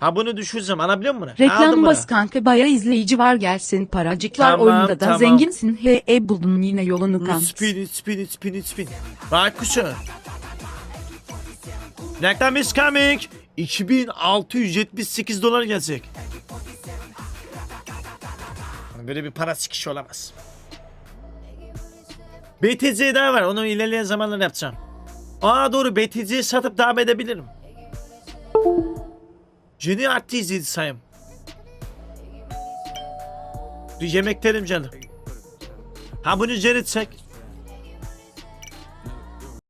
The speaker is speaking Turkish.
Ha bunu düşürsem alabiliyor musun? Reklam bas kanka baya izleyici var gelsin paracıklar Tamam, oyunda da tamam. zenginsin he e buldun yine yolunu kanka. Spin spin spin spin. Bak kuşu. Reklam is coming. 2678 dolar gelecek. Böyle bir para sıkışı olamaz. BTC daha var. Onu ilerleyen zamanlarda yapacağım. Aa doğru BTC'yi satıp devam edebilirim. Jenny arttı izledi sayım. Bir yemek derim canım. Ha bunu cenitsek.